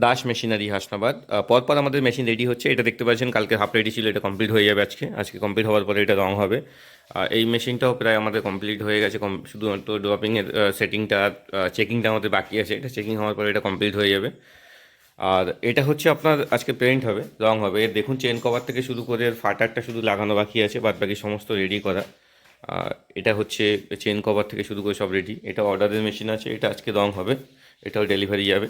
Das machinery Hasnabad. পরপর আমাদের machine ready হচ্ছে। এটা দেখতে পাচ্ছেন, কালকে হাফ রেডি ছিল, এটা কমপ্লিট হয়ে যাবে আজকে। আজকে কমপ্লিট হওয়ার পরে এটা রং হবে। এই মেশিনটাও প্রায় আমাদের কমপ্লিট হয়ে গেছে। কম- শুধুমাত্র ড্রপিংয়ের সেটিংটা চেকিংটা আমাদের বাকি আছে। এটা চেকিং হওয়ার পরে এটা কমপ্লিট হয়ে যাবে। আর এটা হচ্ছে আপনার, আজকে পেইন্ট হবে, রং হবে। এর দেখুন চেন কভার থেকে শুরু করে এর ফাটারটা শুধু লাগানো বাকি আছে বাদ বাকি সমস্ত রেডি করা। এটা হচ্ছে চেন কভার থেকে শুরু করে সব রেডি এটা অর্ডারের মেশিন আছে, এটা আজকে রং হবে, এটাও ডেলিভারি যাবে।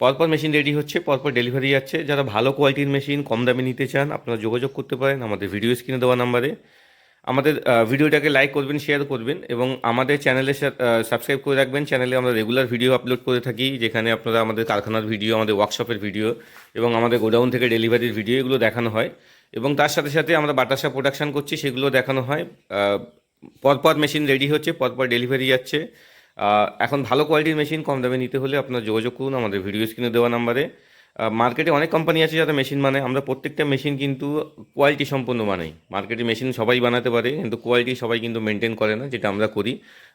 পরপর মেশিন রেডি হচ্ছে, পরপর ডেলিভারি যাচ্ছে। যারা ভালো কোয়ালিটির মেশিন কম দামে নিতে চান, আপনারা যোগাযোগ করতে পারেন আমাদের ভিডিও স্ক্রিনে দেওয়া নাম্বারে আমাদের ভিডিওটাকে লাইক করবেন শেয়ার করবেন এবং আমাদের চ্যানেলে সাবস্ক্রাইব করে রাখবেন। চ্যানেলে আমরা রেগুলার ভিডিও আপলোড করে থাকি, যেখানে আপনারা আমাদের কারখানার ভিডিও আমাদের ওয়ার্কশপের ভিডিও এবং আমাদের গোডাউন থেকে ডেলিভারির ভিডিও এগুলো দেখানো হয়। এবং তার সাথে সাথে আমরা বাটাসা প্রোডাকশন করছি, সেগুলো দেখানো হয়। পরপর মেশিন রেডি হচ্ছে, পরপর ডেলিভারি যাচ্ছে। এখন ভালো কোয়ালিটির মেশিন কম দামে নিতে হলে আপনার যোগাযোগ করুন আমাদের ভিডিও স্ক্রিনে দেওয়া নাম্বারে মার্কেটে অনেক কোম্পানি আছে যারা মেশিন বানায়। আমরা প্রত্যেকটা মেশিন কিন্তু কোয়ালিটি সম্পন্ন বানাই। মার্কেটে মেশিন সবাই বানাতে পারে, কিন্তু কোয়ালিটি সবাই কিন্তু মেনটেন করে না, যেটা আমরা করি।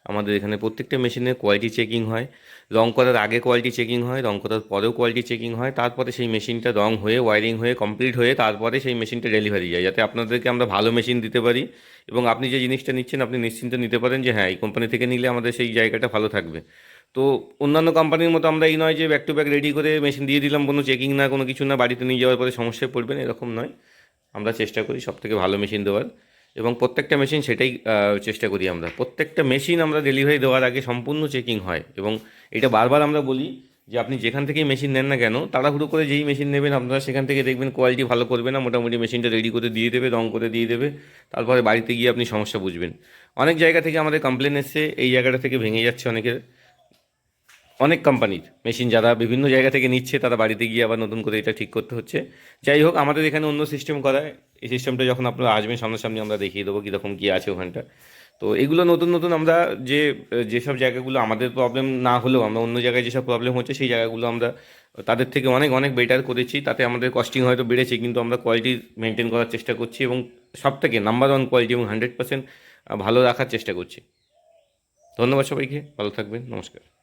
আমাদের এখানে প্রত্যেকটা মেশিনের কোয়ালিটি চেকিং হয়। রং করার আগে কোয়ালিটি চেকিং হয়, রং করার পরেও কোয়ালিটি চেকিং হয়। তারপরে সেই মেশিনটা রং হয়ে ওয়ারিং হয়ে কমপ্লিট হয়ে, তারপরে সেই মেশিনটা ডেলিভারি যায়, যাতে আপনাদেরকে আমরা ভালো মেশিন দিতে পারি। এবং আপনি যে জিনিসটা নিচ্ছেন, আপনি নিশ্চিন্ত নিতে পারেন যে হ্যাঁ এই কোম্পানি থেকে নিলে আমাদের সেই জায়গাটা ভালো থাকবে। তো অন্যান্য কোম্পানির মতো আমরা এই নয় যে ব্যাক টু ব্যাক রেডি করে মেশিন দিয়ে দিলাম, কোনো চেকিং না, কোনো কিছু না, বাড়িতে নিয়ে যাওয়ার পরে সমস্যায় পড়বেন, এরকম নয়। আমরা চেষ্টা করি সব থেকে ভালো মেশিন দেওয়ার এবং প্রত্যেকটা মেশিন সেটাই চেষ্টা করি আমরা। প্রত্যেকটা মেশিন আমরা ডেলিভারি দেওয়ার আগে সম্পূর্ণ চেকিং হয় এবং এটা বারবার আমরা বলি যে আপনি যেখান থেকেই মেশিন নেন না কেন, তাড়াহুড়ো করে যেই মেশিন নেবেন, আপনারা সেখান থেকে দেখবেন কোয়ালিটি ভালো করবে না, মোটামুটি মেশিনটা রেডি করে দিয়ে দেবে, রং করে দিয়ে দেবে, তারপরে বাড়িতে গিয়ে আপনি সমস্যা বুঝবেন। অনেক জায়গা থেকে আমাদের কমপ্লেন এসছে, এই জায়গাটা থেকে ভেঙে যাচ্ছে অনেকের। অনেক কোম্পানির মেশিন যারা বিভিন্ন জায়গা থেকে নিচ্ছে, তারা বাড়িতে গিয়ে আবার নতুন করে এটা ঠিক করতে হচ্ছে। যাই হোক, আমাদের এখানে অন্য সিস্টেম করা এই সিস্টেমটা যখন আপনারা আসবেন, সামনাসামনি আমরা দেখিয়ে দেবো কীরকম কী আছে ওখানটা। তো এগুলো নতুন নতুন আমরা যে যেসব জায়গাগুলো আমাদের প্রবলেম না হলেও, আমরা অন্য জায়গায় যেসব প্রবলেম হচ্ছে, সেই জায়গাগুলো আমরা তাদের থেকে অনেক অনেক বেটার করেছি। তাতে আমাদের কস্টিং হয়তো বেড়েছে, কিন্তু আমরা কোয়ালিটি মেনটেন করার চেষ্টা করছি এবং সব থেকে নাম্বার ওয়ান কোয়ালিটি এবং হান্ড্রেড পার্সেন্ট ভালো রাখার চেষ্টা করছি। ধন্যবাদ সবাইকে, ভালো থাকবেন, নমস্কার।